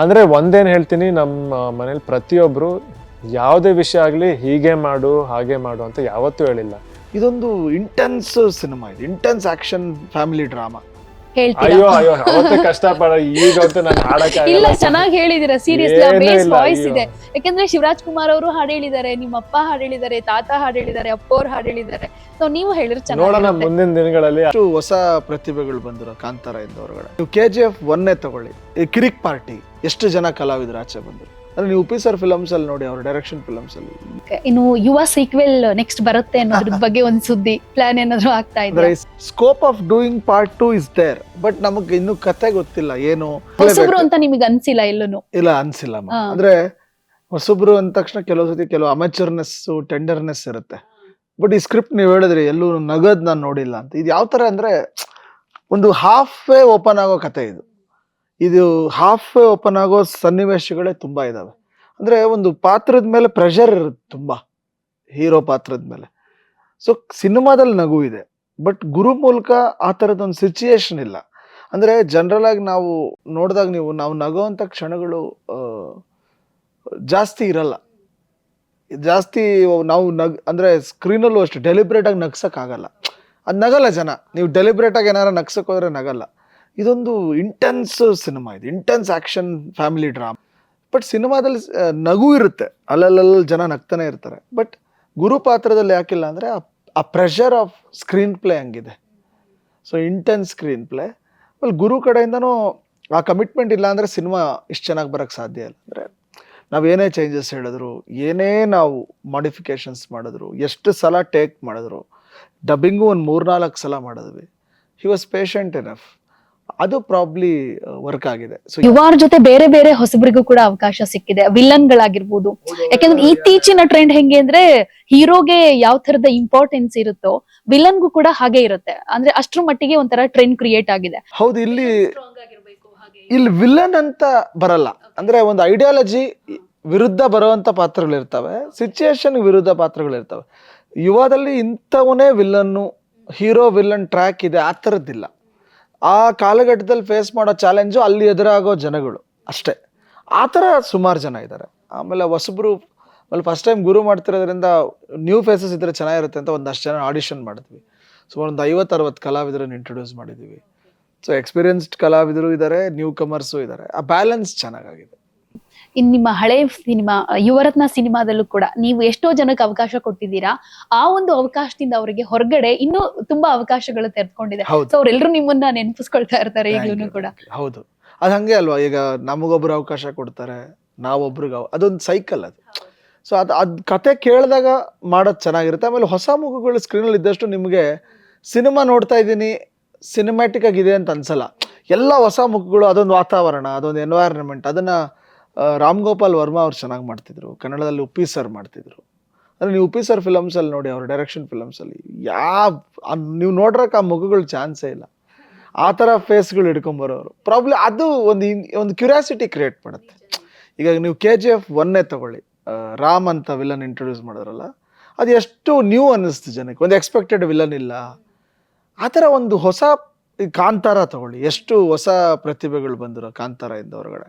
ಅಂದ್ರೆ ಒಂದೇನು ಹೇಳ್ತೀನಿ, ನಮ್ಮ ಮನೇಲಿ ಪ್ರತಿಯೊಬ್ಬರು ಯಾವುದೇ ವಿಷಯ ಆಗಲಿ ಹೀಗೆ ಮಾಡು, ಹಾಗೆ ಮಾಡು ಅಂತ ಯಾವತ್ತೂ ಹೇಳಿಲ್ಲ. ಇದೊಂದು ಇಂಟೆನ್ಸ್ ಸಿನಿಮಾ ಇದು. ಇಂಟೆನ್ಸ್ ಆ್ಯಕ್ಷನ್ ಫ್ಯಾಮಿಲಿ ಡ್ರಾಮಾ ಅಯ್ಯೋ ಹೇಳ್ತೀರಾ? ಅಯ್ಯೋ ಅವತ್ತೇ ಕಷ್ಟಪಡ ಈಗಂತೂ ನಾನು ಹಾಡಕ್ಕೆ ಇಲ್ಲ ಚೆನ್ನಾಗಿ ಹೇಳಿದಿರ ಸೀರಿಯಸ್ಲಿ ಬೇಸ್ ವಾಯ್ಸ್ ಇದೆ. ಯಾಕಂದ್ರೆ ಶಿವರಾಜ್ ಕುಮಾರ್ ಅವರು ಹಾಡು ಹೇಳಿದ್ದಾರೆ ನಿಮ್ಮ ಅಪ್ಪ ಹಾಡು ಹೇಳಿದ್ದಾರೆ ತಾತ ಹಾಡು ಹೇಳಿದ್ದಾರೆ ಅಪ್ಪವ್ರು ಹಾಡು ಹೇಳಿದ್ದಾರೆ. ಸೊ ನೀವು ಹೇಳಿದ್ರೆ ನೋಡೋಣ ಚೆನ್ನಾಗಿ ಮುಂದಿನ ದಿನಗಳಲ್ಲಿ ಅಷ್ಟು ಹೊಸ ಪ್ರತಿಭೆಗಳು ಬಂದಿರೋ ಕಾಂತಾರ ಇಂದ ಹೊರಗಡೆ ನೀವು ಕೆ ಜಿ ಎಫ್ ಒನ್ನೇ ತಗೊಳ್ಳಿ. ಈ ಕಿರಿಕ್ ಪಾರ್ಟಿ ಎಷ್ಟು ಜನ ಕಲಾವಿದರು ಆಚೆ ಬಂದರು? ಅಂದ್ರೆ ನೀವು ಪಿ ಸರ್ ಫಿಲಮ್ಸ್ ಅಲ್ಲಿ ನೋಡಿ ಅವ್ರ ಡೈರೆಕ್ಷನ್ ಫಿಲಮ್ಸ್ ಅಲ್ಲಿ. ಇನ್ನು ಯುವ ಸೀಕ್ವೆಲ್ ನೆಕ್ಸ್ಟ್ ಬರುತ್ತೆ ಅನ್ನೋದ್ರ ಬಗ್ಗೆ ಒಂದ್ ಸುದ್ದಿ ಪ್ಲಾನ್ ಏನಾದ್ರು ಆಗ್ತಾ ಇದೆ scope of doing part two is there but ನಮಗೆ ಇನ್ನು ಕತೆ ಗೊತ್ತಿಲ್ಲ ಏನು? ಹೊಸಬ್ರು ಅಂತ ನಿಮಗೆ ಅನ್ಸಿಲ್ಲ ಎಲ್ಲೂನು? ಇಲ್ಲ ಅನ್ಸಿಲ್ಲ. ಅಂದ್ರೆ ಹೊಸಬ್ರು ಅಂದ ತಕ್ಷಣ ಕೆಲವು ಸತಿ ಕೆಲವು ಅಮೆಚರ್ನೆಸ್ ಟೆಂಡರ್ನೆಸ್ ಇರುತ್ತೆ. ಬಟ್ ಈ ಸ್ಕ್ರಿಪ್ಟ್ ನೀವು ಹೇಳಿದ್ರೆ ಎಲ್ಲೂ ನಗದ್ ನಾನು ನೋಡಿಲ್ಲ ಅಂತ. ಇದು ಯಾವ ತರ ಅಂದ್ರೆ ಒಂದು ಹಾಫ್ ವೇ ಓಪನ್ ಆಗೋ ಕತೆ ಇದು. ಇದು ಹಾಫ್ ಓಪನ್ ಆಗೋ ಸನ್ನಿವೇಶಗಳೇ ತುಂಬ ಇದಾವೆ. ಅಂದ್ರೆ ಒಂದು ಪಾತ್ರದ ಮೇಲೆ ಪ್ರೆಷರ್ ಇರುತ್ತೆ ತುಂಬ, ಹೀರೋ ಪಾತ್ರದ ಮೇಲೆ. ಸೊ ಸಿನಿಮಾದಲ್ಲಿ ನಗು ಇದೆ ಬಟ್ ಗುರು ಮೂಲಕ ಆ ಥರದೊಂದು ಸಿಚುಯೇಷನ್ ಇಲ್ಲ. ಅಂದ್ರೆ ಜನರಲ್ ನಾವು ನೋಡಿದಾಗ ನೀವು, ನಾವು ನಗುವಂಥ ಕ್ಷಣಗಳು ಜಾಸ್ತಿ ಇರಲ್ಲ. ಜಾಸ್ತಿ ನಾವು ನಗ್, ಅಂದ್ರೆ ಸ್ಕ್ರೀನಲ್ಲೂ ಅಷ್ಟೇ ಡೆಲಿಬ್ರೇಟಾಗಿ ಆಗಿ ನಗ್ಸಕ್ ಆಗಲ್ಲ ಅದು ನಗಲ್ಲ ಜನ. ನೀವು ಡೆಲಿಬ್ರೇಟಾಗಿ ಏನಾರ ನಗ್ಸಕ್ ಹೋದ್ರೆ ನಗಲ್ಲ. ಇದೊಂದು ಇಂಟೆನ್ಸ್ ಸಿನಿಮಾ ಇದು. Intense action family drama but ಸಿನಿಮಾದಲ್ಲಿ ನಗು ಇರುತ್ತೆ. ಅಲ್ಲಲ್ಲಲ್ಲಿ ಜನ ನಗ್ತಾನೆ ಇರ್ತಾರೆ. ಬಟ್ ಗುರು ಪಾತ್ರದಲ್ಲಿ ಯಾಕಿಲ್ಲ ಅಂದರೆ ಆ ಪ್ರೆಷರ್ ಆಫ್ ಸ್ಕ್ರೀನ್ ಪ್ಲೇ ಹಂಗಿದೆ. ಸೊ ಇಂಟೆನ್ಸ್ ಸ್ಕ್ರೀನ್ ಪ್ಲೇ ಆಮೇಲೆ ಗುರು ಕಡೆಯಿಂದನೂ ಆ ಕಮಿಟ್ಮೆಂಟ್ ಇಲ್ಲ ಅಂದರೆ ಸಿನಿಮಾ ಇಷ್ಟು ಚೆನ್ನಾಗಿ ಬರೋಕ್ಕೆ ಸಾಧ್ಯ ಇಲ್ಲ ಅಂದರೆ ನಾವು ಏನೇ ಚೇಂಜಸ್ ಹೇಳಿದ್ರು, ಏನೇ ನಾವು ಮಾಡಿಫಿಕೇಶನ್ಸ್ ಮಾಡಿದ್ರು, ಎಷ್ಟು ಸಲ ಟೇಕ್ ಮಾಡಿದ್ರು ಡಬ್ಬಿಂಗು ಒಂದು ಮೂರ್ನಾಲ್ಕು ಸಲ ಮಾಡಿದ್ವಿ. ಹಿ ವಾಸ್ ಪೇಷಂಟ್ ಎನಫ್ ಅದು ಪ್ರಾಬ್ಲಿ ವರ್ಕ್ ಆಗಿದೆ. ಸೊ ಯುವಾರ್ ಜೊತೆ ಬೇರೆ ಬೇರೆ ಹೊಸಬರಿಗೂ ಕೂಡ ಅವಕಾಶ ಸಿಕ್ಕಿದೆ. ವಿಲನ್ ಗಳಾಗಿರ್ಬೋದು ಯಾಕಂದ್ರೆ ಇತ್ತೀಚಿನ ಟ್ರೆಂಡ್ ಹೆಂಗೆ ಅಂದ್ರೆ ಹೀರೋಗೆ ಯಾವ ತರದ ಇಂಪಾರ್ಟೆನ್ಸ್ ಇರುತ್ತೋ ವಿಲನ್ಗೂ ಕೂಡ ಹಾಗೆ ಇರುತ್ತೆ. ಅಂದ್ರೆ ಅಷ್ಟ್ರ ಮಟ್ಟಿಗೆ ಒಂಥರ ಟ್ರೆಂಡ್ ಕ್ರಿಯೇಟ್ ಆಗಿದೆ. ಹೌದು ಇಲ್ಲಿ ಇಲ್ಲಿ ವಿಲನ್ ಅಂತ ಬರಲ್ಲ. ಅಂದ್ರೆ ಒಂದು ಐಡಿಯಾಲಜಿ ವಿರುದ್ಧ ಬರುವಂತ ಪಾತ್ರಗಳಿರ್ತವೆ ಸಿಚುಯೇಷನ್ ವಿರುದ್ಧ ಪಾತ್ರಗಳಿರ್ತವೆ. ಯುವದಲ್ಲಿ ಇಂಥವನೇ ವಿಲನ್ನು ಹೀರೋ ವಿಲನ್ ಟ್ರ್ಯಾಕ್ ಇದೆ ಆ ಥರದ್ದಿಲ್ಲ. ಆ ಕಾಲಘಟ್ಟದಲ್ಲಿ ಫೇಸ್ ಮಾಡೋ ಚಾಲೆಂಜು ಅಲ್ಲಿ ಎದುರಾಗೋ ಜನಗಳು ಅಷ್ಟೇ. ಆ ಥರ ಸುಮಾರು ಜನ ಇದ್ದಾರೆ. ಆಮೇಲೆ ಹೊಸಬ್ರು, ಆಮೇಲೆ ಫಸ್ಟ್ ಟೈಮ್ ಗುರು ಮಾಡ್ತಿರೋದ್ರಿಂದ ನ್ಯೂ ಫೇಸಸ್ ಇದ್ದರೆ ಚೆನ್ನಾಗಿರುತ್ತೆ ಅಂತ ಒಂದಷ್ಟು ಜನ ಆಡಿಷನ್ ಮಾಡಿದ್ವಿ. ಸೊ ಒಂದು ಐವತ್ತು ಅರವತ್ತು ಕಲಾವಿದರನ್ನು ಇಂಟ್ರೊಡ್ಯೂಸ್ ಮಾಡಿದ್ದೀವಿ ಸೊ ಎಕ್ಸ್ಪೀರಿಯನ್ಸ್ಡ್ ಕಲಾವಿದರು ಇದ್ದಾರೆ ನ್ಯೂ ಕಮರ್ಸು ಇದ್ದಾರೆ ಆ ಬ್ಯಾಲೆನ್ಸ್ ಚೆನ್ನಾಗಾಗಿದೆ. ಇನ್ ನಿಮ್ಮ ಹಳೆ ಸಿನಿಮಾ ಯುವರತ್ನ ಸಿನಿಮಾದಲ್ಲೂ ಕೂಡ ನೀವು ಎಷ್ಟೋ ಜನಕ್ಕೆ ಅವಕಾಶ ಕೊಟ್ಟಿದ್ದೀರಾ ಆ ಒಂದು ಅವಕಾಶದಿಂದ ಅವರಿಗೆ ಹೊರಗಡೆ ಇನ್ನೂ ತುಂಬಾ ಅವಕಾಶಗಳು ತೆರೆದುಕೊಂಡಿದೆ. ಸೊ ಅವ್ರೆಲ್ರು ನಿಮ್ಮನ್ನ ನೆನಪಿಸ್ಕೊಳ್ತಾ ಇರ್ತಾರೆ ಈಗಲೂ ಕೂಡ. ಹೌದು. ಅದು ಹಂಗೆ ಅಲ್ವಾ ಈಗ ನಮಗೊಬ್ರು ಅವಕಾಶ ಕೊಡ್ತಾರೆ ನಾವೊಬ್ರಿಗೆ ಅದೊಂದು ಸೈಕಲ್ ಅದು. ಸೊ ಅದು ಅದು ಕತೆ ಕೇಳಿದಾಗ ಮಾಡೋದು ಚೆನ್ನಾಗಿರುತ್ತೆ. ಆಮೇಲೆ ಹೊಸ ಮುಖಗಳು ಸ್ಕ್ರೀನಲ್ಲಿ ಇದ್ದಷ್ಟು ನಿಮಗೆ ಸಿನಿಮಾ ನೋಡ್ತಾ ಇದ್ದೀನಿ ಸಿನಿಮ್ಯಾಟಿಕ್ ಆಗಿದೆ ಅಂತ ಅನ್ಸಲ್ಲ. ಎಲ್ಲ ಹೊಸ ಮುಖಗಳು ಅದೊಂದು ವಾತಾವರಣ ಅದೊಂದು ಎನ್ವೈರನ್ಮೆಂಟ್ ಅದನ್ನ ರಾಮ್ ಗೋಪಾಲ್ ವರ್ಮಾ ಅವ್ರು ಚೆನ್ನಾಗಿ ಮಾಡ್ತಿದ್ರು. ಕನ್ನಡದಲ್ಲಿ ಉಪ್ಪಿ ಸರ್ ಮಾಡ್ತಿದ್ರು. ಅಂದರೆ ನೀವು ಉಪ್ಪಿ ಸರ್ ಫಿಲಮ್ಸಲ್ಲಿ ನೋಡಿ, ಅವ್ರ ಡೈರೆಕ್ಷನ್ ಫಿಲಮ್ಸಲ್ಲಿ ಯಾವ ನೀವು ನೋಡ್ರಕ್ಕೆ ಆ ಮಗುಗಳು ಚಾನ್ಸೇ ಇಲ್ಲ. ಆ ಥರ ಫೇಸ್ಗಳು ಹಿಡ್ಕೊಂಬರೋರು ಪ್ರಾಬ್ಲಮ್ ಅದು ಒಂದು ಒಂದು ಕ್ಯೂರಿಯಾಸಿಟಿ ಕ್ರಿಯೇಟ್ ಮಾಡುತ್ತೆ. ಈಗ ನೀವು ಕೆ ಜಿ ಎಫ್ ಒನ್ನೇ ತಗೊಳ್ಳಿ. ರಾಮ್ ಅಂತ ವಿಲನ್ ಇಂಟ್ರೊಡ್ಯೂಸ್ ಮಾಡಿದ್ರಲ್ಲ, ಅದು ಎಷ್ಟು ನ್ಯೂ ಅನ್ನಿಸ್ತು ಜನಕ್ಕೆ. ಒಂದು ಎಕ್ಸ್ಪೆಕ್ಟೆಡ್ ವಿಲನ್ ಇಲ್ಲ. ಆ ಥರ ಒಂದು ಹೊಸ ಕಾಂತಾರ ತಗೊಳ್ಳಿ. ಎಷ್ಟು ಹೊಸ ಪ್ರತಿಭೆಗಳು ಬಂದಿರೋ ಕಾಂತಾರ ಇಂದ ಹೊರಗಡೆ.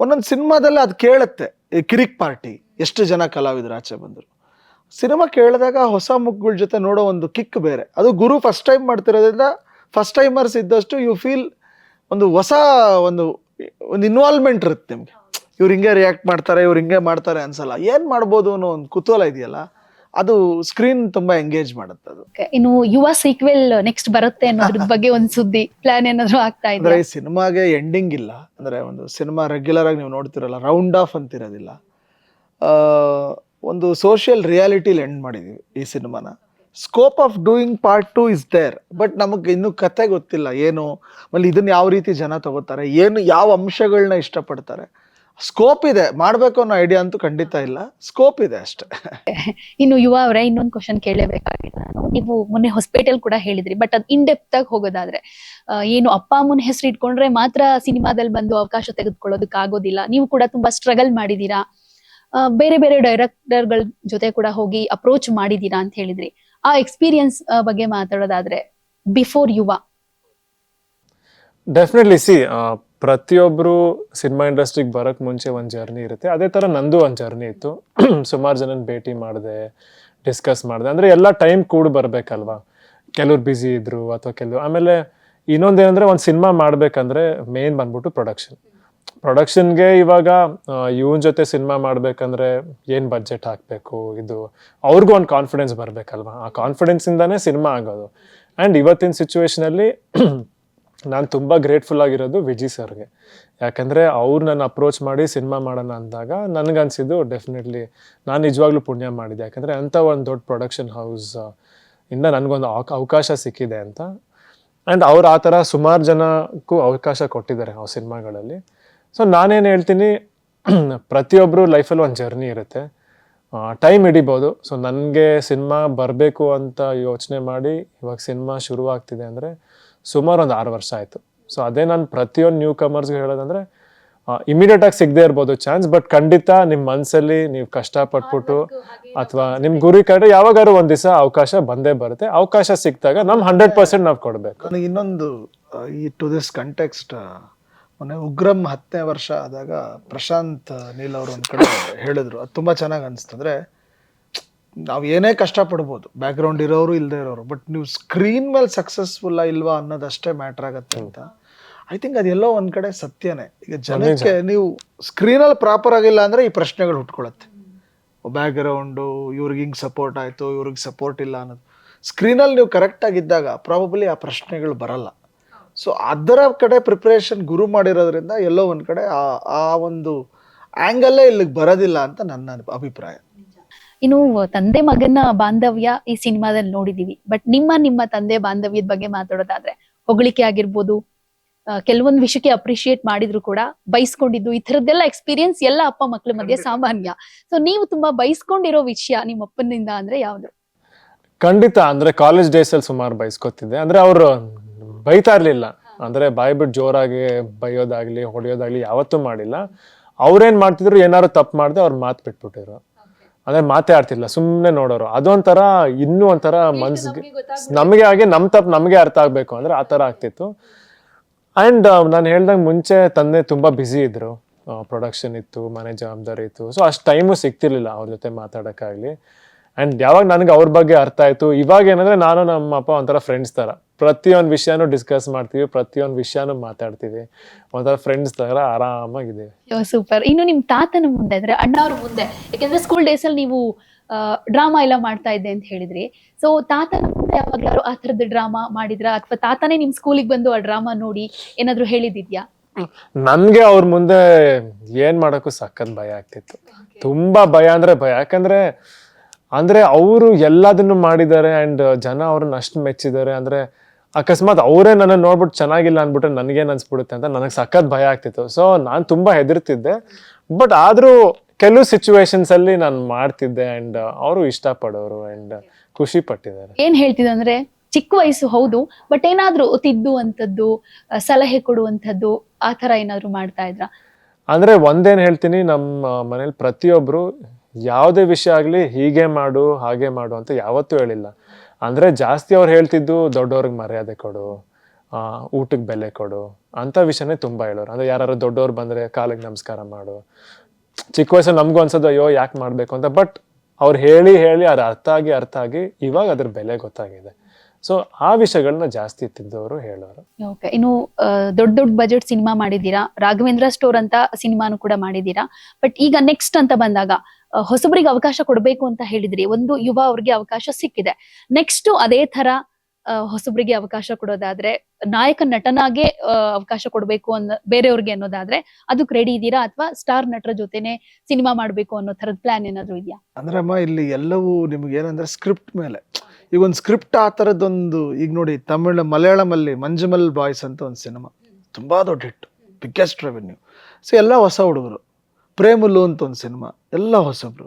ಒಂದೊಂದು ಸಿನಿಮಾದಲ್ಲಿ ಅದು ಕೇಳುತ್ತೆ. ಕಿರಿಕ್ ಪಾರ್ಟಿ, ಎಷ್ಟು ಜನ ಕಲಾವಿದರು ಆಚೆ ಬಂದರು. ಸಿನಿಮಾ ಕೇಳಿದಾಗ ಹೊಸ ಮುಖಗಳ ಜೊತೆ ನೋಡೋ ಒಂದು ಕಿಕ್ ಬೇರೆ. ಅದು ಗುರು ಫಸ್ಟ್ ಟೈಮ್ ಮಾಡ್ತಿರೋದ್ರಿಂದ ಫಸ್ಟ್ ಟೈಮರ್ಸ್ ಇದ್ದಷ್ಟು ಯು ಫೀಲ್ ಒಂದು ಹೊಸ ಒಂದು ಒಂದು ಇನ್ವಾಲ್ವ್ಮೆಂಟ್ ಇರುತ್ತೆ ನಿಮಗೆ. ಇವ್ರು ಹಿಂಗೆ ರಿಯಾಕ್ಟ್ ಮಾಡ್ತಾರೆ, ಇವ್ರು ಹಿಂಗೆ ಮಾಡ್ತಾರೆ ಅನ್ಸಲ್ಲ. ಏನು ಮಾಡ್ಬೋದು ಅನ್ನೋ ಒಂದು ಕುತೂಹಲ ಇದೆಯಲ್ಲ? ಅದು ಸ್ಕ್ರೀನ್ ತುಂಬಾ ಎಂಗೇಜ್ ಮಾಡುತ್ತೆ ಅದು. ಇನ್ನು ಯುವ ಸೀಕ್ವೆಲ್ ನೆಕ್ಸ್ಟ್ ಬರುತ್ತೆ ಅನ್ನೋದ್ರ ಬಗ್ಗೆ ಒಂದ್ ಸುದ್ದಿ ಪ್ಲಾನ್ ಏನಾದ್ರು ಆಗ್ತಾ ಅಂದ್ರೆ ಇದೆ ಈ ಸಿನಿಮಾಗೆ ಎಂಡಿಂಗ್ ಇಲ್ಲ. ಅಂದ್ರೆ ಒಂದು ಸಿನಿಮಾ ರೆಗ್ಯುಲರ್ ಆಗಿ ನೀವು ನೋಡ್ತಿರಲ್ಲ ರೌಂಡ್ ಆಫ್ ಅಂತಿರೋದಿಲ್ಲ. ಆ, ಒಂದು ಸೋಷಿಯಲ್ ರಿಯಾಲಿಟಿಲಿ ಎಂಡ್ ಮಾಡಿದೀವಿ ಈ ಸಿನಿಮಾನ. Scope of doing part two is there but ನಮಗೆ ಇನ್ನೂ ಕತೆ ಗೊತ್ತಿಲ್ಲ ಏನು ಆಮೇಲೆ ಇದನ್ನ ಯಾವ ರೀತಿ ಜನ ತಗೋತಾರೆ ಏನು ಯಾವ ಅಂಶಗಳನ್ನ ಇಷ್ಟಪಡ್ತಾರೆ. ಸ್ಕೋಪ್ ಇದೆ. ಮಾಡ್ಬೇಕು ಅನ್ನೋ ಐಡಿಯಾ ಅಂತೂ ಖಂಡಿತ ಇಲ್ಲ. ಸ್ಕೋಪ್ ಇದೆ ಅಷ್ಟೇ. ಇನ್ನು ಯುವ ಅವರೇ ಇನ್ನೊಂದು ಕ್ವಶನ್ ಕೇಳಲೇಬೇಕಾಗಿದೆ ನಾನು. ನೀವು ಮೊನ್ನೆ ಹಾಸ್ಪಿಟಲ್ ಕೂಡ ಹೇಳಿದ್ರಿ ಬಟ್ ಅದ್ ಇನ್ ಡೆಪ್ತ್ ಆಗಿ ಹೋಗೋದಾದ್ರೆ ಆ, ಏನು ಅಪ್ಪ ಅಮ್ಮನ ಹೆಸರು ಇಟ್ಕೊಂಡ್ರೆ ಮಾತ್ರ ಸಿನಿಮಾದಲ್ಲಿ ಬಂದು ಅವಕಾಶ ತೆಗೆದುಕೊಳ್ಳೋದಕ್ಕೆ ಆಗೋದಿಲ್ಲ. ನೀವು ಕೂಡ ತುಂಬಾ ಸ್ಟ್ರಗಲ್ ಮಾಡಿದೀರಾ. ಆ, ಬೇರೆ ಬೇರೆ ಡೈರೆಕ್ಟರ್ಗಳ ಜೊತೆ ಕೂಡ ಹೋಗಿ ಅಪ್ರೋಚ್ ಮಾಡಿದೀರಾ ಅಂತ ಹೇಳಿದ್ರಿ. ಆ ಎಕ್ಸ್ಪೀರಿಯನ್ಸ್ ಬಗ್ಗೆ ಮಾತಾಡೋದಾದ್ರೆ ಬಿಫೋರ್ ಯುವ. ಡೆಫಿನೆಟ್ಲಿ ಸಿ ಪ್ರತಿಯೊಬ್ಬರು ಸಿನಿಮಾ ಇಂಡಸ್ಟ್ರಿಗೆ ಬರೋಕ್ಕೆ ಮುಂಚೆ ಒಂದು ಜರ್ನಿ ಇರುತ್ತೆ. ಅದೇ ಥರ ನಂದು ಒಂದು ಜರ್ನಿ ಇತ್ತು. ಸುಮಾರು ಜನನ ಭೇಟಿ ಮಾಡಿದೆ, ಡಿಸ್ಕಸ್ ಮಾಡಿದೆ. ಅಂದರೆ ಎಲ್ಲ ಟೈಮ್ ಕೂಡ ಬರಬೇಕಲ್ವಾ? ಕೆಲವ್ರು ಬ್ಯುಸಿ ಇದ್ರು ಅಥವಾ ಕೆಲವ್ರು ಆಮೇಲೆ ಇನ್ನೊಂದೇನಂದ್ರೆ ಒಂದು ಸಿನಿಮಾ ಮಾಡಬೇಕಂದ್ರೆ ಮೇನ್ ಬಂದ್ಬಿಟ್ಟು ಪ್ರೊಡಕ್ಷನ್ ಪ್ರೊಡಕ್ಷನ್ಗೆ ಇವಾಗ ಇವನ್ ಜೊತೆ ಸಿನಿಮಾ ಮಾಡ್ಬೇಕಂದ್ರೆ ಏನು ಬಜೆಟ್ ಹಾಕಬೇಕು? ಇದು ಅವ್ರಿಗೂ ಒಂದು ಕಾನ್ಫಿಡೆನ್ಸ್ ಬರಬೇಕಲ್ವಾ? ಆ ಕಾನ್ಫಿಡೆನ್ಸಿಂದಾನೇ ಸಿನಿಮಾ ಆಗೋದು. ಆ್ಯಂಡ್ ಇವತ್ತಿನ ಸಿಚುವೇಶನಲ್ಲಿ ನಾನು ತುಂಬ ಗ್ರೇಟ್ಫುಲ್ ಆಗಿರೋದು ವಿಜಿ ಸರ್ಗೆ. ಯಾಕಂದರೆ ಅವ್ರು ನನ್ನ ಅಪ್ರೋಚ್ ಮಾಡಿ ಸಿನಿಮಾ ಮಾಡೋಣ ಅಂದಾಗ ನನಗನ್ಸಿದ್ದು ಡೆಫಿನೆಟ್ಲಿ ನಾನು ನಿಜವಾಗ್ಲೂ ಪುಣ್ಯ ಮಾಡಿದೆ ಯಾಕಂದರೆ ಅಂಥ ಒಂದು ದೊಡ್ಡ ಪ್ರೊಡಕ್ಷನ್ ಹೌಸ್ ಇಂದ ನನಗೊಂದು ಅವಕ- ಅವಕಾಶ ಸಿಕ್ಕಿದೆ ಅಂತ. ಆ್ಯಂಡ್ ಅವ್ರು ಆ ಥರ ಸುಮಾರು ಜನಕ್ಕೂ ಅವಕಾಶ ಕೊಟ್ಟಿದ್ದಾರೆ ಆ ಸಿನಿಮಾಗಳಲ್ಲಿ ಸೊ ನಾನೇನು ಹೇಳ್ತೀನಿ ಪ್ರತಿಯೊಬ್ಬರು ಲೈಫಲ್ಲಿ ಒಂದು ಜರ್ನಿ ಇರುತ್ತೆ. ಟೈಮ್ ಹಿಡಿಬೋದು. ಸೊ ನನಗೆ ಸಿನಿಮಾ ಬರಬೇಕು ಅಂತ ಯೋಚನೆ ಮಾಡಿ ಇವಾಗ ಸಿನಿಮಾ ಶುರುವಾಗ್ತಿದೆ ಅಂದರೆ ಸುಮಾರು ಒಂದು ಆರು ವರ್ಷ ಆಯಿತು. ಸೊ ಅದೇ ನಾನು ಪ್ರತಿಯೊಂದು ನ್ಯೂ ಕಮರ್ಸ್ಗೆ ಹೇಳೋದಂದರೆ ಇಮಿಡಿಯೇಟಾಗಿ ಸಿಗದೇ ಇರ್ಬೋದು ಚಾನ್ಸ್ ಬಟ್ ಖಂಡಿತ ನಿಮ್ಮ ಮನಸ್ಸಲ್ಲಿ ನೀವು ಕಷ್ಟಪಟ್ಬಿಟ್ಟು ಅಥವಾ ನಿಮ್ಮ ಗುರಿ ಕಡೆ ಯಾವಾಗಾದ್ರೂ ಒಂದು ದಿವಸ ಅವಕಾಶ ಬಂದೇ ಬರುತ್ತೆ. ಅವಕಾಶ ಸಿಕ್ಕಿದಾಗ ನಮ್ಮ ಹಂಡ್ರೆಡ್ ಪರ್ಸೆಂಟ್ ನಾವು ಕೊಡಬೇಕು. ನನಗೆ ಇನ್ನೊಂದು ಈ ಟು ದಿಸ್ ಕಂಟೆಕ್ಸ್ಟ್ ಮೊನ್ನೆ ಉಗ್ರಂ ಹತ್ತನೇ ವರ್ಷ ಆದಾಗ ಪ್ರಶಾಂತ್ ನೀಲ್ ಅವರು ಒಂದು ಕಡೆ ಹೇಳಿದ್ರು. ಅದು ತುಂಬಾ ಚೆನ್ನಾಗಿ ಅನಿಸ್ತು. ಅಂದ್ರೆ ನಾವು ಏನೇ ಕಷ್ಟಪಡ್ಬೋದು ಬ್ಯಾಕ್ಗ್ರೌಂಡ್ ಇರೋರು ಇಲ್ಲದೆ ಇರೋರು ಬಟ್ ನೀವು ಸ್ಕ್ರೀನ್ ಮೇಲೆ ಸಕ್ಸಸ್ಫುಲ್ಲ ಇಲ್ವಾ ಅನ್ನೋದಷ್ಟೇ ಮ್ಯಾಟ್ರ್ ಆಗತ್ತೆ ಅಂತ. ಐ ಥಿಂಕ್ ಅದೆಲ್ಲೋ ಒಂದು ಕಡೆ ಸತ್ಯನೇ. ಈಗ ಜನಕ್ಕೆ ನೀವು ಸ್ಕ್ರೀನಲ್ಲಿ ಪ್ರಾಪರ್ ಆಗಿಲ್ಲ ಅಂದರೆ ಈ ಪ್ರಶ್ನೆಗಳು ಹುಟ್ಕೊಳತ್ತೆ. ಬ್ಯಾಕ್ಗ್ರೌಂಡು ಇವ್ರಿಗೆ ಹಿಂಗೆ ಸಪೋರ್ಟ್ ಆಯಿತು ಇವ್ರಿಗೆ ಸಪೋರ್ಟ್ ಇಲ್ಲ ಅನ್ನೋದು. ಸ್ಕ್ರೀನಲ್ಲಿ ನೀವು ಕರೆಕ್ಟ್ ಆಗಿದ್ದಾಗ ಪ್ರಾಬಬ್ಲಿ ಆ ಪ್ರಶ್ನೆಗಳು ಬರಲ್ಲ. ಸೊ ಅದರ ಕಡೆ ಪ್ರಿಪ್ರೇಷನ್ ಗುರು ಮಾಡಿರೋದ್ರಿಂದ ಎಲ್ಲೋ ಒಂದು ಕಡೆ ಆ ಆ ಒಂದು ಆ್ಯಂಗಲ್ಲೇ ಇಲ್ಲಿಗೆ ಬರೋದಿಲ್ಲ ಅಂತ ನನ್ನ ಅಭಿಪ್ರಾಯ. ಇನ್ನು ತಂದೆ ಮಗನ ಬಾಂಧವ್ಯ ಈ ಸಿನಿಮಾದಲ್ಲಿ ನೋಡಿದೀವಿ. ಬಟ್ ನಿಮ್ಮ ನಿಮ್ಮ ತಂದೆ ಬಾಂಧವ್ಯದ ಬಗ್ಗೆ ಮಾತಾಡೋದಾದ್ರೆ ಹೊಗಳಿಕೆ ಆಗಿರ್ಬೋದು ಕೆಲವೊಂದ್ ವಿಷಯಕ್ಕೆ ಅಪ್ರಿಶಿಯೇಟ್ ಮಾಡಿದ್ರು ಕೂಡ ಬೈಸ್ಕೊಂಡಿದ್ದು ಈ ತರದ್ದೆಲ್ಲ ಎಕ್ಸ್ಪೀರಿಯನ್ಸ್ ಎಲ್ಲ ಅಪ್ಪ ಮಕ್ಳ ಮಧ್ಯೆ ಸಾಮಾನ್ಯ. ಸೊ ನೀವು ತುಂಬಾ ಬೈಸ್ಕೊಂಡಿರೋ ವಿಷಯ ನಿಮ್ಮ ಅಪ್ಪನಿಂದ ಅಂದ್ರೆ ಯಾವ್ದು? ಖಂಡಿತ ಅಂದ್ರೆ ಕಾಲೇಜ್ ಡೇಸ್ ಅಲ್ಲಿ ಸುಮಾರು ಬೈಸ್ಕೊತಿದ್ದೆ. ಅಂದ್ರೆ ಅವರು ಬೈತಾ ಇರ್ಲಿಲ್ಲ. ಅಂದ್ರೆ ಬಾಯಿ ಬಿಟ್ಟು ಜೋರಾಗಿ ಬೈಯೋದಾಗ್ಲಿ ಹೊಡೆಯೋದಾಗ್ಲಿ ಯಾವತ್ತೂ ಮಾಡಿಲ್ಲ. ಅವ್ರೇನ್ ಮಾಡ್ತಿದ್ರು ಏನಾದ್ರು ತಪ್ಪು ಮಾಡಿದೆ ಅವ್ರ ಮಾತು ಬಿಟ್ಬಿಟ್ಟಿರು ಅಂದ್ರೆ ಮಾತೇ ಆಡ್ತಿಲ್ಲ ಸುಮ್ಮನೆ ನೋಡೋರು. ಅದೊಂಥರ ಇನ್ನೂ ಒಂಥರ ಮನ್ಸಿಗೆ ನಮಗೆ ಹಾಗೆ ನಮ್ ತಪ್ಪು ನಮಗೆ ಅರ್ಥ ಆಗ್ಬೇಕು ಅಂದ್ರೆ ಆ ಥರ ಆಗ್ತಿತ್ತು. ಆ್ಯಂಡ್ ನಾನು ಹೇಳ್ದಂಗೆ ಮುಂಚೆ ತಂದೆ ತುಂಬ ಬ್ಯುಸಿ ಇದ್ದರು ಪ್ರೊಡಕ್ಷನ್ ಇತ್ತು ಮನೆ ಜವಾಬ್ದಾರಿ ಇತ್ತು. ಸೊ ಅಷ್ಟು ಟೈಮು ಸಿಗ್ತಿರ್ಲಿಲ್ಲ ಅವ್ರ ಜೊತೆ ಮಾತಾಡೋಕ್ಕಾಗಲಿ. ಆ್ಯಂಡ್ ಯಾವಾಗ ನನಗೆ ಅವ್ರ ಬಗ್ಗೆ ಅರ್ಥ ಆಯಿತು ಇವಾಗ ಏನಂದ್ರೆ ನಾನು ನಮ್ಮ ಅಪ್ಪ ಒಂಥರ ಫ್ರೆಂಡ್ಸ್ ಥರ. ಪ್ರತಿಯೊಂದು ವಿಷಯನೂ ಡಿಸ್ಕಸ್ ಮಾಡ್ತೀವಿ ಪ್ರತಿಯೊಂದು ವಿಷಯನೂ ಮಾತಾಡ್ತೀವಿ. ಒಂಥರ ಫ್ರೆಂಡ್ಸ್ ಥರ ಆರಾಮಾಗಿದ್ದೀವಿ. ಸೂಪರ್ ಇನ್ನು ನಿಮ್ ತಾತನ ಮುಂದೆ ಅಂದ್ರೆ ಅಣ್ಣ ಅವ್ರ ಮುಂದೆ ಯಾಕಂದ್ರೆ ಸ್ಕೂಲ್ ಡೇಸ್ ಅಲ್ಲಿ ನೀವು ಡ್ರಾಮಾ ಎಲ್ಲ ಮಾಡ್ತಾ ಇದ್ದೆ ಅಂತ ಹೇಳಿದ್ರಿ. ಸೊ ತಾತನ ಮುಂದೆ ಯಾವಾಗ್ಲಾರು ಆ ತರದ ಡ್ರಾಮಾ ಮಾಡಿದ್ರ? ಅಥವಾ ತಾತನೇ ನಿಮ್ ಸ್ಕೂಲಿಗೆ ಬಂದು ಆ ಡ್ರಾಮಾ ನೋಡಿ ಏನಾದರೂ ಹೇಳಿದಿದ್ಯಾ? ನನಗೆ ಅವ್ರ ಮುಂದೆ ಏನ್ ಮಾಡಕ್ಕೂ ಸಖತ್ ಭಯ ಆಗ್ತಿತ್ತು. ತುಂಬಾ ಭಯ ಅಂದ್ರೆ ಭಯ. ಯಾಕಂದ್ರೆ ಅಂದ್ರೆ ಅವರು ಎಲ್ಲದನ್ನು ಮಾಡಿದ್ದಾರೆ ಅಂಡ್ ಜನ ಅವ್ರನ್ನ ಅಷ್ಟು ಮೆಚ್ಚಿದ್ದಾರೆ. ಅಂದ್ರೆ ಅಕಸ್ಮಾತ್ ಅವರೇ ನನ್ನ ನೋಡ್ಬಿಟ್ಟು ಚೆನ್ನಾಗಿಲ್ಲ ಅಂದ್ಬಿಟ್ರೆ ನನಗೇನ್ ಅನ್ಸ್ಬಿಡುತ್ತೆ ಅಂತ ನನಗೆ ಸಖತ್ ಭಯ ಆಗ್ತಿತ್ತು. ಸೊ ನಾನು ತುಂಬಾ ಹೆದರ್ತಿದ್ದೆ. ಬಟ್ ಆದರೂ ಕೆಲವು ಸಿಚುವೇಶನ್ಸಲ್ಲಿ ನಾನು ಮಾಡ್ತಿದ್ದೆ ಅಂಡ್ ಅವರು ಇಷ್ಟಪಡೋರು ಅಂಡ್ ಖುಷಿ ಪಟ್ಟಿದ್ದಾರೆ. ಏನ್ ಹೇಳ್ತಿದ್ದೆ ಅಂದ್ರೆ ಚಿಕ್ಕ ವಯಸ್ಸು ಹೌದು ಬಟ್ ಏನಾದ್ರೂ ತಿದ್ದುವಂಥದ್ದು ಸಲಹೆ ಕೊಡುವಂಥದ್ದು ಆ ಥರ ಏನಾದರೂ ಮಾಡ್ತಾ ಇದ್ರ? ಅಂದರೆ ಒಂದೇನ್ ಹೇಳ್ತೀನಿ ನಮ್ಮ ಮನೇಲಿ ಪ್ರತಿಯೊಬ್ರು ಯಾವುದೇ ವಿಷಯ ಆಗಲಿ ಹೀಗೆ ಮಾಡು, ಹಾಗೆ ಮಾಡು ಅಂತ ಯಾವತ್ತೂ ಹೇಳಿಲ್ಲ. ಅಂದ್ರೆ ಜಾಸ್ತಿ ಅವ್ರು ಹೇಳ್ತಿದ್ದು ದೊಡ್ಡವ್ರಿಗೆ ಮರ್ಯಾದೆ ಕೊಡು ಊಟಕ್ಕೆ ಬೆಲೆ ಕೊಡು ಅಂತ ವಿಷಯನೇ ತುಂಬಾ ಹೇಳೋರು. ಅಂದ್ರೆ ಯಾರು ದೊಡ್ಡವ್ರು ಬಂದ್ರೆ ಕಾಲಿಗೆ ನಮಸ್ಕಾರ ಮಾಡು. ಚಿಕ್ಕ ವಯಸ್ಸಲ್ಲಿ ನಮಗೂ ಅನ್ಸೋದು, ಅಯ್ಯೋ, ಯಾಕೆ ಮಾಡಬೇಕು? ಅಂತ. ಬಟ್ ಅವ್ರು ಹೇಳಿ ಹೇಳಿ ಅದು ಅರ್ಥ ಆಗಿ ಅರ್ಥ ಆಗಿ ಇವಾಗ ಅದ್ರ ಬೆಲೆ ಗೊತ್ತಾಗಿದೆ. ಸೊ ಆ ವಿಷಯಗಳನ್ನ ಜಾಸ್ತಿ ತಿದ್ದವರು ಹೇಳೋರು. ಓಕೆ ಇನ್ನು ಆ, ದೊಡ್ಡ ದೊಡ್ಡ ಬಜೆಟ್ ಸಿನಿಮಾ ಮಾಡಿದೀರಾ ರಾಘವೇಂದ್ರ ಸ್ಟೋರ್ ಅಂತ ಸಿನಿಮಾನು ಕೂಡ ಮಾಡಿದೀರಾ ಬಟ್ ಈಗ ನೆಕ್ಸ್ಟ್ ಅಂತ ಬಂದಾಗ ಹೊಸಬರಿಗೆ ಅವಕಾಶ ಕೊಡಬೇಕು ಅಂತ ಹೇಳಿದ್ರಿ. ಒಂದು ಯುವ ಅವ್ರಿಗೆ ಅವಕಾಶ ಸಿಕ್ಕಿದೆ. ನೆಕ್ಸ್ಟ್ ಅದೇ ತರ ಹೊಸಬರಿಗೆ ಅವಕಾಶ ಕೊಡೋದಾದ್ರೆ ನಾಯಕ ನಟನಾಗೆ ಆ, ಅವಕಾಶ ಕೊಡಬೇಕು ಅನ್ನೋ ಬೇರೆಯವ್ರಿಗೆ ಅನ್ನೋದಾದ್ರೆ ಅದಕ್ಕೆ ರೆಡಿ ಇದ್ದೀರಾ? ಅಥವಾ ಸ್ಟಾರ್ ನಟರ ಜೊತೆನೆ ಸಿನಿಮಾ ಮಾಡಬೇಕು ಅನ್ನೋ ತರದ ಪ್ಲಾನ್ ಏನಾದ್ರು ಇದೆಯಾ? ಅಂದ್ರೆ ಅಮ್ಮ ಇಲ್ಲಿ ಎಲ್ಲವೂ ನಿಮ್ಗೆ ಏನಂದ್ರೆ ಸ್ಕ್ರಿಪ್ಟ್ ಮೇಲೆ. ಈಗ ಒಂದು ಸ್ಕ್ರಿಪ್ಟ್ ಆ ಥರದ್ದೊಂದು ಈಗ ನೋಡಿ ತಮಿಳು ಮಲಯಾಳಮಲ್ಲಿ ಮಂಜುಮಲ್ ಬಾಯ್ಸ್ ಅಂತ ಒಂದು ಸಿನಿಮಾ. ತುಂಬ ದೊಡ್ಡ ಹಿಟ್ ಬಿಗ್ಗೆಸ್ಟ್ ರೆವೆನ್ಯೂ ಸೊ ಎಲ್ಲ ಹೊಸ ಹುಡುಗರು. ಪ್ರೇಮಲು ಅಂತ ಒಂದು ಸಿನಿಮಾ, ಎಲ್ಲ ಹೊಸಬ್ರು.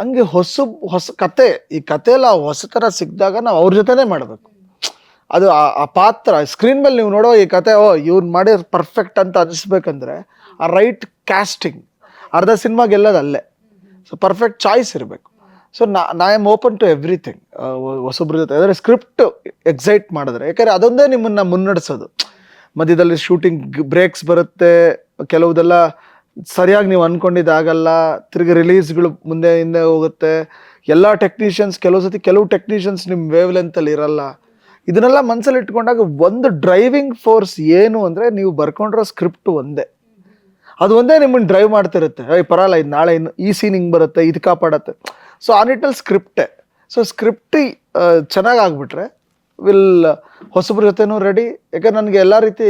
ಹಂಗೆ ಹೊಸ ಹೊಸ ಕತೆ, ಈ ಕತೆ ಹೊಸತರ ಸಿಕ್ಕಿದಾಗ ನಾವು ಅವ್ರ ಜೊತೆನೇ ಮಾಡಬೇಕು. ಅದು ಆ- ಪಾತ್ರ ಸ್ಕ್ರೀನ್ ಮೇಲೆ ನೀವು ನೋಡೋ ಈ ಕತೆ, ಓ, ಇವ್ರು ಮಾಡಿರೋ ಪರ್ಫೆಕ್ಟ್ ಅಂತ ಅನಿಸ್ಬೇಕಂದ್ರೆ ಆ ರೈಟ್ ಕ್ಯಾಸ್ಟಿಂಗ್ ಅರ್ಧ ಸಿನಿಮಾಗೆಲ್ಲದಲ್ಲೇ ಸೊ ಪರ್ಫೆಕ್ಟ್ ಚಾಯ್ಸ್ ಇರಬೇಕು. ಸೊ ನಾ ನಾ ಆಮ್ ಓಪನ್ ಟು ಎವ್ರಿಥಿಂಗ್ ಹೊಸೊಬ್ರ ಜೊತೆ ಅಂದರೆ ಸ್ಕ್ರಿಪ್ಟ್ ಎಕ್ಸೈಟ್ ಮಾಡಿದ್ರೆ. ಯಾಕಂದರೆ ಅದೊಂದೇ ನಿಮ್ಮನ್ನು ಮುನ್ನಡೆಸೋದು. ಮಧ್ಯದಲ್ಲಿ ಶೂಟಿಂಗ್ ಬ್ರೇಕ್ಸ್ ಬರುತ್ತೆ. ಕೆಲವುದೆಲ್ಲ ಸರಿಯಾಗಿ ನೀವು ಅಂದ್ಕೊಂಡಿದ್ದಾಗಲ್ಲ ತಿರುಗಿ ರಿಲೀಸ್ಗಳು ಮುಂದೆ, ಹಿಂದೆ ಹೋಗುತ್ತೆ. ಎಲ್ಲ ಟೆಕ್ನಿಷಿಯನ್ಸ್ ಕೆಲವು ಸತಿ ಕೆಲವು ಟೆಕ್ನಿಷಿಯನ್ಸ್ ನಿಮ್ಮ ವೇವ್ ಲೆಂತಲ್ಲಿ ಇರಲ್ಲ. ಇದನ್ನೆಲ್ಲ ಮನಸ್ಸಲ್ಲಿ ಇಟ್ಕೊಂಡಾಗ ಒಂದು ಡ್ರೈವಿಂಗ್ ಫೋರ್ಸ್ ಏನು ಅಂದರೆ ನೀವು ಬರ್ಕೊಂಡಿರೋ ಸ್ಕ್ರಿಪ್ಟ್ ಒಂದೇ. ಅದು ಒಂದೇ ನಿಮ್ಮನ್ನು ಡ್ರೈವ್ ಮಾಡ್ತಿರುತ್ತೆ. ಏಯ್ ಪರಲ್ಲ ಇದು ನಾಳೆ ಇನ್ನು ಈ ಸೀನ್ ಹಿಂಗೆ ಬರುತ್ತೆ, ಇದು ಕಾಪಾಡತ್ತೆ. ಸೊ ಆ ನಿಟ್ಟಲ್ಲಿ ಸ್ಕ್ರಿಪ್ಟೆ ಸೊ ಸ್ಕ್ರಿಪ್ಟ್ ಚೆನ್ನಾಗಿ ಆಗ್ಬಿಟ್ರೆ ವಿಲ್ ಹೊಸಬ್ರ ಜೊತೆನೂ ರೆಡಿ ಯಾಕಂದ್ರೆ ನನಗೆ ಎಲ್ಲ ರೀತಿ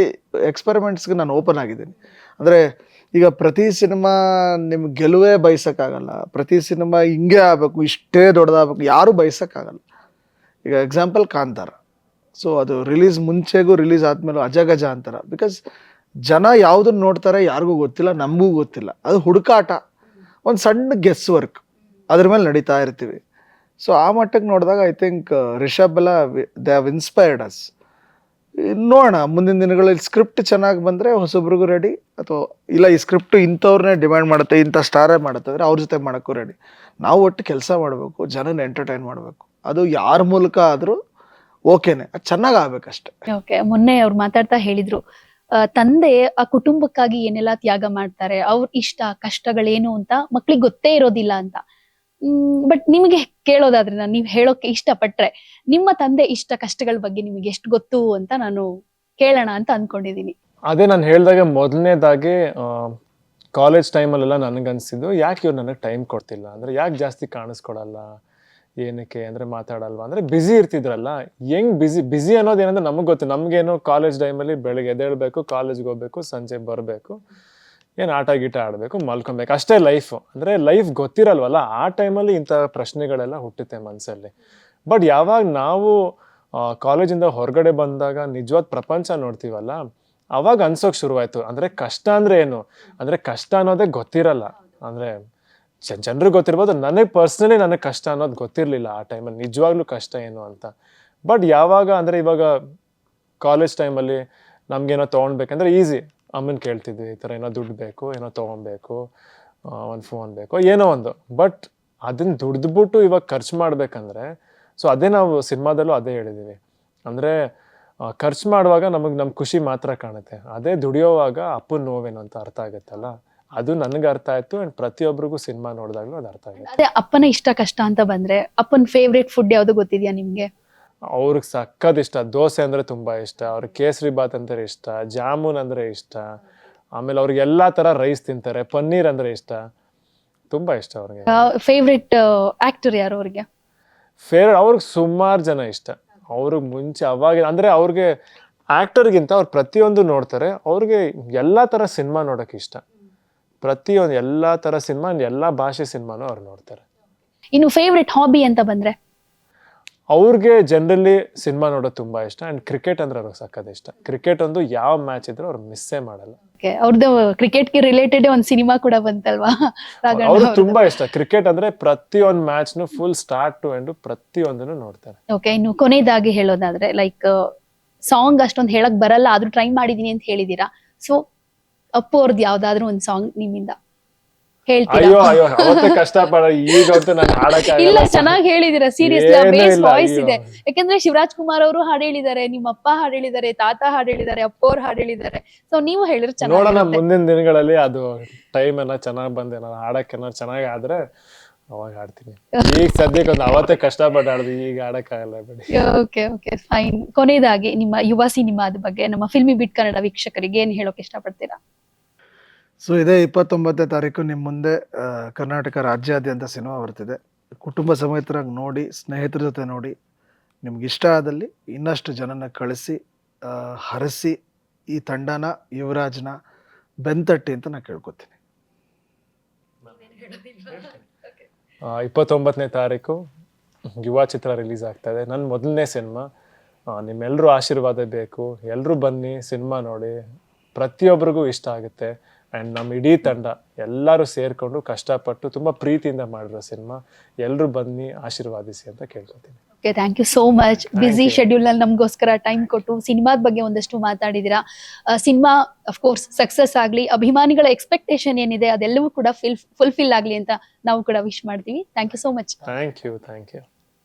ಎಕ್ಸ್ಪೆರಿಮೆಂಟ್ಸ್ಗೆ ನಾನು ಓಪನ್ ಆಗಿದ್ದೀನಿ. ಅಂದರೆ ಈಗ ಪ್ರತಿ ಸಿನಿಮಾ ನಿಮ್ಗೆ ಗೆಲುವೇ ಬಯಸೋಕ್ಕಾಗಲ್ಲ. ಪ್ರತಿ ಸಿನಿಮಾ ಹಿಂಗೆ ಆಗಬೇಕು, ಇಷ್ಟೇ ದೊಡ್ಡದಾಗಬೇಕು, ಯಾರೂ ಬಯಸೋಕ್ಕಾಗಲ್ಲ. ಈಗ ಎಕ್ಸಾಂಪಲ್ ಕಾಂತಾರ. ಸೊ ಅದು ರಿಲೀಸ್ ಮುಂಚೆಗೂ ರಿಲೀಸ್ ಆದಮೇಲೂ ಅಜಗಜ ಅಂತಾರ. ಬಿಕಾಸ್ ಜನ ಯಾವುದನ್ನು ನೋಡ್ತಾರೆ ಯಾರಿಗೂ ಗೊತ್ತಿಲ್ಲ, ನಮಗೂ ಗೊತ್ತಿಲ್ಲ. ಅದು ಹುಡುಕಾಟ. ಒಂದು ಸಣ್ಣ ಗೆಸ್ ವರ್ಕ್ ಅದ್ರ ಮೇಲೆ ನಡೀತಾ ಇರ್ತೀವಿ. ಸೊ ಆ ಮಟ್ಟಕ್ಕೆ ನೋಡಿದಾಗ ಐ ಥಿಂಕ್ ರಿಷಬ್ ಎಲ್ಲ ದೇ ಹ್ಯಾವ್ ಇನ್ಸ್ಪೈರ್ಡ್ ಅಸ್ ನೋಡೋಣ, ಮುಂದಿನ ದಿನಗಳಲ್ಲಿ ಸ್ಕ್ರಿಪ್ಟ್ ಚೆನ್ನಾಗಿ ಬಂದರೆ ಹೊಸಬ್ರಿಗೂ ರೆಡಿ ಅಥವಾ ಇಲ್ಲ ಈ ಸ್ಕ್ರಿಪ್ಟ್ ಇಂಥವ್ರನ್ನೇ ಡಿಮ್ಯಾಂಡ್ ಮಾಡುತ್ತೆ, ಇಂಥ ಸ್ಟಾರೇ ಮಾಡುತ್ತೆ ಅಂದರೆ ಅವ್ರ ಜೊತೆ ಮಾಡೋಕ್ಕೂ ರೆಡಿ ನಾವು ಒಟ್ಟು ಕೆಲಸ ಮಾಡಬೇಕು, ಜನನ ಎಂಟರ್ಟೈನ್ ಮಾಡಬೇಕು. ಅದು ಯಾರ ಮೂಲಕ ಆದರೂ ಓಕೆನೆ, ಅದು ಚೆನ್ನಾಗಿ ಆಗ್ಬೇಕಷ್ಟೆ. ಓಕೆ ಮೊನ್ನೆ ಅವ್ರು ಮಾತಾಡ್ತಾ ಹೇಳಿದ್ರು ತಂದೆ ಆ ಕುಟುಂಬಕ್ಕಾಗಿ ಏನೆಲ್ಲ ತ್ಯಾಗ ಮಾಡ್ತಾರೆ, ಅವ್ರ ಇಷ್ಟ, ಕಷ್ಟಗಳೇನು ಅಂತ ಮಕ್ಳಿಗೆ ಗೊತ್ತೇ ಇರೋದಿಲ್ಲ ಅಂತ. ಬಟ್ ನಿಮಗೆ ಕೇಳೋದಾದ್ರೆ ನಾನು ನೀವು ಹೇಳೋಕೆ ಇಷ್ಟಪಟ್ರೆ ನಿಮ್ಮ ತಂದೆ ಇಷ್ಟ ಕಷ್ಟಗಳ ಬಗ್ಗೆ ನಿಮಗೆ ಎಷ್ಟು ಗೊತ್ತು ಅಂತ ನಾನು ಕೇಳೋಣ ಅಂತ ಅನ್ಕೊಂಡಿದೀನಿ. ಅದೇ ನಾನು ಹೇಳಿದಾಗ ಮೊದಲನೇದಾಗಿ ಕಾಲೇಜ್ ಟೈಮಲ್ಲೆಲ್ಲ ನನಗನ್ಸಿದ್ದು ಯಾಕೆ ಇವ್ರು ನನಗೆ ಟೈಮ್ ಕೊಡ್ತಿಲ್ಲ? ಅಂದರೆ ಯಾಕೆ ಜಾಸ್ತಿ ಕಾಣಿಸ್ಕೊಡಲ್ಲ ಏನಕ್ಕೆ ಅಂದರೆ ಮಾತಾಡಲ್ವಾ? ಅಂದರೆ ಬ್ಯುಸಿ ಇರ್ತಿದ್ರಲ್ಲ, ಹೆಂಗೆ ಬ್ಯುಸಿ ಬ್ಯುಸಿ ಅನ್ನೋದು ಏನಂದ್ರೆ ನಮಗೆ ಗೊತ್ತು. ನಮಗೇನು ಕಾಲೇಜ್ ಟೈಮಲ್ಲಿ ಬೆಳಗ್ಗೆ ಎದ್ದೇಳಬೇಕು ಕಾಲೇಜ್ಗೆ ಹೋಗ್ಬೇಕು ಸಂಜೆ ಬರಬೇಕು. ಏನು ಆಟ ಗೀಟ ಆಡಬೇಕು, ಮಲ್ಕೊಬೇಕು. ಅಷ್ಟೇ ಲೈಫು ಅಂದರೆ ಲೈಫ್ ಗೊತ್ತಿರಲ್ವಲ್ಲ, ಆ ಟೈಮಲ್ಲಿ ಇಂಥ ಪ್ರಶ್ನೆಗಳೆಲ್ಲ ಹುಟ್ಟುತ್ತೆ ಮನಸ್ಸಲ್ಲಿ ಬಟ್ ಯಾವಾಗ ನಾವು ಕಾಲೇಜಿಂದ ಹೊರಗಡೆ ಬಂದಾಗ ನಿಜವಾದ ಪ್ರಪಂಚ ನೋಡ್ತೀವಲ್ಲ, ಅವಾಗ ಅನ್ಸೋಕೆ ಶುರುವಾಯಿತು. ಅಂದ್ರೆ ಕಷ್ಟ ಅಂದ್ರೆ ಏನು? ಅಂದ್ರೆ ಕಷ್ಟ ಅನ್ನೋದೇ ಗೊತ್ತಿರಲ್ಲ. ಅಂದ್ರೆ ಜನರಿಗೆ ಗೊತ್ತಿರ್ಬೋದು, ನನಗೆ ಪರ್ಸ್ನಲಿ ನನಗೆ ಕಷ್ಟ ಅನ್ನೋದು ಗೊತ್ತಿರಲಿಲ್ಲ ಆ ಟೈಮಲ್ಲಿ ನಿಜವಾಗ್ಲೂ ಕಷ್ಟ ಏನು ಅಂತ. ಬಟ್ ಯಾವಾಗ ಅಂದ್ರೆ ಇವಾಗ ಕಾಲೇಜ್ ಟೈಮಲ್ಲಿ ನಮ್ಗೇನೋ ತೊಗೊಳ್ಬೇಕಂದ್ರೆ ಈಸಿ ಅಮ್ಮನ ಕೇಳ್ತಿದ್ವಿ ಈ ಥರ ಏನೋ ದುಡ್ಡು ಬೇಕು, ಏನೋ ತೊಗೊಬೇಕು ಒಂದು ಫೋನ್ ಬೇಕು, ಏನೋ ಒಂದು. ಬಟ್ ಅದನ್ನ ದುಡ್ದುಬಿಟ್ಟು ಇವಾಗ ಖರ್ಚು ಮಾಡಬೇಕಂದ್ರೆ, ಸೊ ಅದೇ ನಾವು ಸಿನಿಮಾದಲ್ಲೂ ಅದೇ ಹೇಳಿದ್ದೀವಿ ಅಂದರೆ ಖರ್ಚು ಮಾಡುವಾಗ ನಮಗೆ ನಮ್ಮ ಖುಷಿ ಮಾತ್ರ ಕಾಣುತ್ತೆ. ಅದೇ ದುಡಿಯೋವಾಗ ಅಪ್ಪನ ನೋವೇನು ಅಂತ ಅರ್ಥ ಆಗುತ್ತಲ್ಲ? ಅದು ನನಗೆ ಅರ್ಥ ಆಯ್ತು ಅಂಡ್ ಪ್ರತಿಯೊಬ್ಬರಿಗೂ ಸಿನಿಮಾ ನೋಡಿದಾಗಲೂ ಅದು ಅರ್ಥ ಆಗುತ್ತೆ. ಅದೇ ಅಪ್ಪನ ಇಷ್ಟ ಕಷ್ಟ ಅಂತ ಬಂದ್ರೆ, ಅಪ್ಪನ ಫೇವ್ರೇಟ್ ಫುಡ್ ಯಾವುದು ಗೊತ್ತಿದ್ಯಾ ನಿಮ್ಗೆ? ಅವ್ರಿಗೆ ಸಖತ್ ಇಷ್ಟ. ದೋಸೆ ಅಂದರೆ ತುಂಬ ಇಷ್ಟ ಅವ್ರಿಗೆ ಕೇಸರಿ ಬಾತ್ ಅಂದರೆ ಇಷ್ಟ ಜಾಮೂನ್ ಅಂದರೆ ಇಷ್ಟ ಆಮೇಲೆ ಅವ್ರಿಗೆ ಎಲ್ಲ ಥರ ರೈಸ್ ತಿಂತಾರೆ ಪನ್ನೀರ್ ಅಂದರೆ ಇಷ್ಟ. ತುಂಬ ಇಷ್ಟ ಅವ್ರಿಗೆ. ಫೇವ್ರೆಟ್ ಆಕ್ಟರ್ ಯಾರು ಅವ್ರಿಗೆ? ಫೇವ್ರೆಟ್ ಅವ್ರಿಗೆ ಸುಮಾರು ಜನ ಇಷ್ಟ. ಅವ್ರಿಗೆ ಮುಂಚೆ ಅವಾಗ ಅಂದರೆ ಅವ್ರಿಗೆ ಆ್ಯಕ್ಟರ್ಗಿಂತ ಅವ್ರು ಪ್ರತಿಯೊಂದು ನೋಡ್ತಾರೆ ಅವ್ರಿಗೆ ಎಲ್ಲ ಥರ ಸಿನಿಮಾ ನೋಡೋಕೆ ಇಷ್ಟ. ಪ್ರತಿಯೊಂದು ಎಲ್ಲ ಥರ ಸಿನಿಮಾ ಎಲ್ಲ ಭಾಷೆ ಸಿನಿಮಾನು ಅವ್ರು ನೋಡ್ತಾರೆ. ಇನ್ನು ಫೇವ್ರೇಟ್ ಹಾಬಿ ಅಂತ ಬಂದ್ರೆ? ಅವ್ರಿಗೆ ಜನರಲಿ ಸಿನಿಮಾ ನೋಡೋದು ತುಂಬ ಇಷ್ಟ ಅಂಡ್ ಕ್ರಿಕೆಟ್ ಅಂದ್ರೆ ಅವ್ರಿಗೆ ಸಕ್ಕದ ಇಷ್ಟ. ಕ್ರಿಕೆಟ್ ಒಂದು ಯಾವ ಮ್ಯಾಚ್ ಇದ್ರೂ ಅವ್ರು ಮಿಸ್ಸೇ ಮಾಡಲ್ಲ. ಅವ್ರದ್ದು ಕ್ರಿಕೆಟ್ಗೆ ರಿಲೇಟೆಡ್ ಒಂದು ಸಿನಿಮಾ ಕೂಡ ಬಂತಲ್ವಾ? ಅವ್ರು ತುಂಬಾ ಇಷ್ಟ. ಕ್ರಿಕೆಟ್ ಅಂದ್ರೆ ಪ್ರತಿಯೊಂದು ಮ್ಯಾಚ್ನು ಫುಲ್ ಸ್ಟಾರ್ಟ್ ಟು ಎಂಡ್ ಪ್ರತಿಯೊಂದನ್ನು ನೋಡ್ತಾರೆ. ಓಕೆ ಇನ್ನು ಕೊನೆಯದಾಗಿ ಹೇಳೋದಾದ್ರೆ ಲೈಕ್ ಸಾಂಗ್ ಅಷ್ಟೊಂದು ಹೇಳಕ್ ಬರಲ್ಲ ಆದ್ರೂ ಟ್ರೈ ಮಾಡಿದೀನಿ ಅಂತ ಹೇಳಿದೀರಾ? ಸೊ ಅಪ್ಪು ಅವ್ರದ್ದು ಯಾವ್ದಾದ್ರು ಒಂದು ಸಾಂಗ್ ನಿಮ್ಮಿಂದ. ಅಯ್ಯೋ ಅಯ್ಯೋ ಅವತ್ತೇ ಕಷ್ಟಪಡ ಈಗ ಅಂತೂ ನಾನು ಇಲ್ಲ ಹಾಡಕ್ಕಾಗಲ್ಲ ಚೆನ್ನಾಗಿ ಹೇಳಿದೀರ ಸೀರಿಯಸ್ಲಿ ಬೇಸ್ ವಾಯ್ಸ್ ಇದೆ. ಯಾಕಂದ್ರೆ ಶಿವರಾಜ್ ಕುಮಾರ್ ಅವರು ಹಾಡು ಹೇಳಿದ್ದಾರೆ ನಿಮ್ಮ ಅಪ್ಪ ಹಾಡು ಹೇಳಿದ್ದಾರೆ ತಾತ ಹಾಡು ಹೇಳಿದ್ದಾರೆ ಅಪ್ಪ ಅವ್ರು ಹಾಡು ಹೇಳಿದ್ದಾರೆ. ಸೊ ನೀವು ಹೇಳಿದ್ರೆ ನೋಡೋಣ ಚೆನ್ನಾಗಿ ಮುಂದಿನ ದಿನಗಳಲ್ಲಿ ಅದು ಟೈಮ್ ಎಲ್ಲ ಚೆನ್ನಾಗಿ ಬಂದೆ ನಾನು ಹಾಡಕ್ಕೆ ಚೆನ್ನಾಗಿ ಆದ್ರೆ ಅವಾಗ ಹಾಡ್ತೀನಿ. ಈಗ ಸದ್ಯಕ್ಕೆ ಒಂದು ಅವತ್ತೇ ಕಷ್ಟಪಟ್ಟು ಆಡ್ದು ಈಗ ಆಡಕ್ಕಾಗಲ್ಲ ಬಿಡಿ. ಓಕೆ ಓಕೆ ಫೈನ್ ಕೊನೆಯದಾಗಿ ನಿಮ್ಮ ಯುವ ಸಿನಿಮಾದ ಬಗ್ಗೆ ನಮ್ಮ ಫಿಲ್ಮಿ ಬಿಟ್ ಕನ್ನಡ ವೀಕ್ಷಕರಿಗೆ ಏನ್ ಹೇಳೋಕೆ ಇಷ್ಟಪಡ್ತೀರಾ? ಸೊ ಇದೇ ಇಪ್ಪತ್ತೊಂಬತ್ತನೇ ತಾರೀಕು ನಿಮ್ಮ ಮುಂದೆ ಕರ್ನಾಟಕ ರಾಜ್ಯಾದ್ಯಂತ ಸಿನಿಮಾ ಬರ್ತಿದೆ. ಕುಟುಂಬ ಸಮೇತರಾಗಿ ನೋಡಿ, ಸ್ನೇಹಿತರ ಜೊತೆ ನೋಡಿ, ನಿಮ್ಗೆ ಇಷ್ಟ ಆದಲ್ಲಿ ಇನ್ನಷ್ಟು ಜನನ ಕಳಿಸಿ ಹರಸಿ ಈ ತಂಡನ, ಯುವರಾಜ್ನ ಬೆಂತಟ್ಟಿ ಅಂತ ನಾನು ಕೇಳ್ಕೊತೀನಿ. ಇಪ್ಪತ್ತೊಂಬತ್ತನೇ ತಾರೀಕು ಯುವ ಚಿತ್ರ ರಿಲೀಸ್ ಆಗ್ತಾ ಇದೆ. ನನ್ನ ಮೊದಲನೇ ಸಿನಿಮಾ. ನಿಮ್ಮೆಲ್ಲರೂ ಆಶೀರ್ವಾದ ಬೇಕು. ಎಲ್ಲರೂ ಬನ್ನಿ, ಸಿನಿಮಾ ನೋಡಿ. ಪ್ರತಿಯೊಬ್ಬರಿಗೂ ಇಷ್ಟ ಆಗುತ್ತೆ. ಆ್ಯಂಡ್ ನಮ್ಮ ಇಡೀ ತಂಡ ಎಲ್ಲರೂ ಸೇರಿಕೊಂಡು ಕಷ್ಟಪಟ್ಟು ತುಂಬ ಪ್ರೀತಿಯಿಂದ ಮಾಡಿರೋ ಸಿನಿಮಾ ಎಲ್ಲರೂ ಬನ್ನಿ ಆಶೀರ್ವಾದಿಸಿ ಅಂತ ಕೇಳ್ಕೊತೀನಿ. Okay thank you so much busy ಶೆಡ್ಯೂಲ್ನಲ್ಲಿ ಶೆಡ್ಯೂಲ್ನಲ್ಲಿ ನಮಗೋಸ್ಕರ ಟೈಮ್ ಕೊಟ್ಟು ಸಿನಿಮಾದ ಬಗ್ಗೆ ಒಂದಷ್ಟು ಮಾತಾಡಿದಿರಾ. ಸಿನಿಮಾ ಅಫ್ಕೋರ್ಸ್ ಸಕ್ಸಸ್ ಆಗಲಿ ಅಭಿಮಾನಿಗಳ ಎಕ್ಸ್ಪೆಕ್ಟೇಷನ್ ಏನಿದೆ ಅದೆಲ್ಲವೂ ಕೂಡ ಫಿಲ್ ಫುಲ್ಫಿಲ್ ಆಗಲಿ ಅಂತ ನಾವು ಕೂಡ ವಿಶ್ ಮಾಡ್ತೀವಿ. Thank you so much thank you thank you